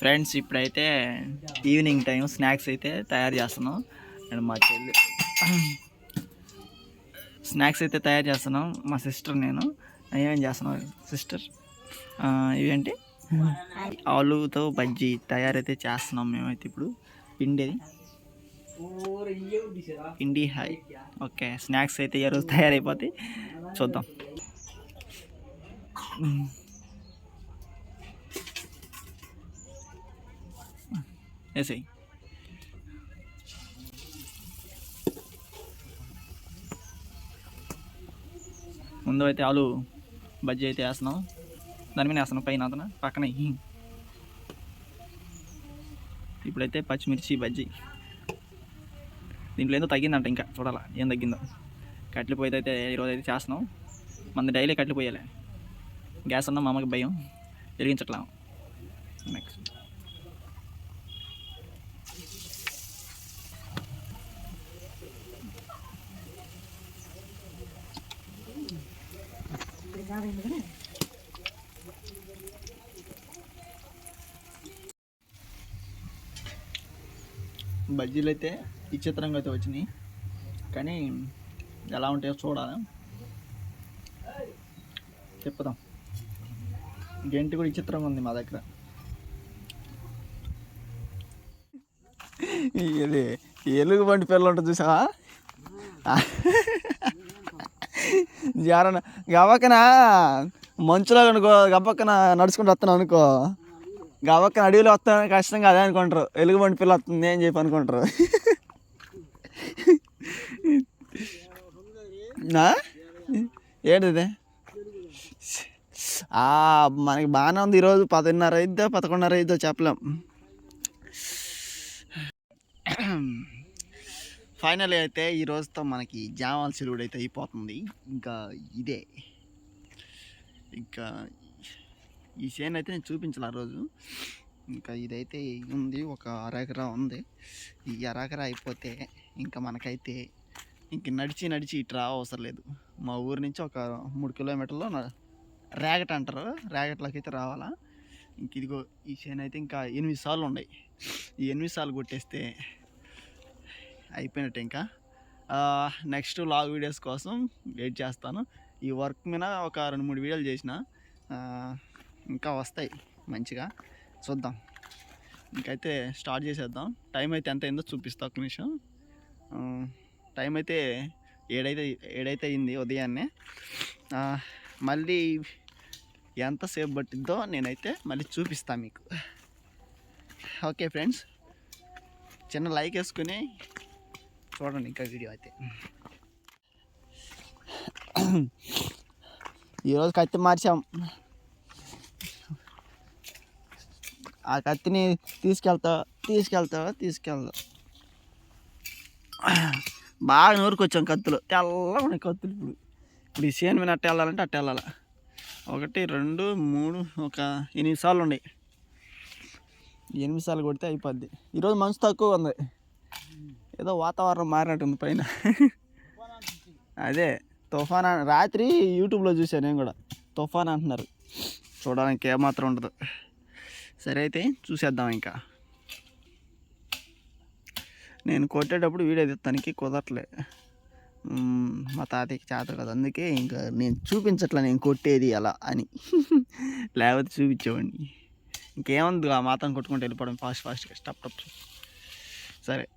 Friends ఇప్పుడైతే evening time snacks అయితే తయారు చేస్తున్నాం. అండ్ మా చెల్లి స్నాక్స్ అయితే తయారు చేస్తున్నాం. మా సిస్టర్ నేను. ఏమేం చేస్తున్నాం సిస్టర్? ఇవేంటి? ఆలుతో బజ్జీ తయారైతే చేస్తున్నాం మేమైతే ఇప్పుడు. పిండి పిండి హై. ఓకే స్నాక్స్ అయితే ఈ రోజు తయారైపోతాయి. చూద్దాం. వేసేయి ముందు అయితే ఆలు బజ్జీ అయితే వేస్తున్నాం. దాని మీద వేస్తున్నాం పైన అతను పక్కన. ఇప్పుడైతే పచ్చిమిర్చి బజ్జీ. దీంట్లో ఏదో తగ్గిందంట ఇంకా చూడాలా ఏం తగ్గిందో. కట్టెలు పోయితే అయితే ఈరోజు అయితే చేస్తున్నాం. మన డైలీ కట్టెలు పోయాలి. గ్యాస్ అన్న మా అమ్మకి భయం. వెలిగించట్లా. నెక్స్ట్ బజ్జీలు అయితే విచిత్రంగా అయితే వచ్చినాయి. కానీ ఎలా ఉంటాయో చూడాలి. చెప్పుదాం గెంటి కూడా విచిత్రంగా ఉంది మా దగ్గర. ఇది ఎలుగు బండి పిల్లలు ఉంటుంది చూసావా? జారన గవ్వకన మంచులో అనుకో గవ్వకన నడుచుకుంటూ వస్తున్నాను అనుకో గవ్వకన అడవిలో వస్తాను కష్టంగా అదే అనుకుంటారు. ఎలుగుబంటి పిల్ల వస్తుంది అని చెప్పి అనుకుంటారు. ఏంటిది? మనకి బాగానే ఉంది ఈరోజు. పదిన్నర అయిద్దో పదకొండున్నర అయిద్దో చెప్పలేం. ఫైనల్ అయితే ఈ రోజుతో మనకి జామాల చెరువుడు అయితే అయిపోతుంది. ఇంకా ఇదే. ఇంకా ఈ చేను అయితే నేను చూపించాలి ఆ రోజు. ఇంకా ఇదైతే ఉంది ఒక అరెకరా ఉంది. ఈ అరెకరా అయిపోతే ఇంకా మనకైతే ఇంక నడిచి నడిచి ఇటు రా అవసరం లేదు. మా ఊరు నుంచి ఒక మూడు కిలోమీటర్లో ర్యాగట్ అంటారు. రేగట్లోకి అయితే రావాలా. ఇంక ఇదిగో ఈ చేను అయితే ఇంకా ఎనిమిది సార్లు ఉన్నాయి. ఈ ఎనిమిది సార్లు కొట్టేస్తే అయిపోయినట్టు ఇంకా నెక్స్ట్ లాగ్ వీడియోస్ కోసం వెయిట్ చేస్తాను. ఈ వర్క్ మీద ఒక రెండు మూడు వీడియోలు చేసిన ఇంకా వస్తాయి మంచిగా. చూద్దాం. ఇంకైతే స్టార్ట్ చేసేద్దాం. టైం అయితే ఎంత అయిందో చూపిస్తా ఒక నిమిషం. టైం అయితే ఏడైతే ఏడైతే అయింది ఉదయాన్నే. మళ్ళీ ఎంతసేపు పట్టిద్దో నేనైతే మళ్ళీ చూపిస్తాను మీకు. ఓకే ఫ్రెండ్స్ చిన్న లైక్ వేసుకుని చూడండి ఇంకా వీడియో అయితే. ఈరోజు కత్తి మార్చాం. ఆ కత్తిని తీసుకెళ్తా తీసుకెళ్తా తీసుకెళ్తా. బాగా నూరుకొచ్చాం కత్తులు. తెల్లగా ఉన్నాయి కత్తులు ఇప్పుడు. ఇప్పుడు ఈ సేను మీద అట్ట వెళ్ళాలంటే అట్ట వెళ్ళాలి. ఒకటి రెండు మూడు ఒక ఎనిమిది సార్లు ఉన్నాయి. ఎనిమిది సార్లు కొడితే అయిపోద్ది. ఈరోజు మంచు తక్కువ ఉంది. ఏదో వాతావరణం మారినట్టుంది పైన. అదే తుఫాన్ రాత్రి యూట్యూబ్లో చూసాను నేను కూడా. తుఫాన్ అంటున్నారు. చూడడానికి ఏమాత్రం ఉండదు. సరే అయితే చూసేద్దాం ఇంకా. నేను కొట్టేటప్పుడు వీడియో తీస్తానికి కుదరట్లే. మా తాతయ్యకి చేత కదా. అందుకే ఇంకా నేను చూపించట్లే నేను కొట్టేది అలా అని. లేకపోతే చూపించేవాడిని. ఇంకేముంది ఆ మాత్రం కొట్టుకుంటూ వెళ్ళిపోవడం ఫాస్ట్ ఫాస్ట్గా. స్టప్ టప్ సరే.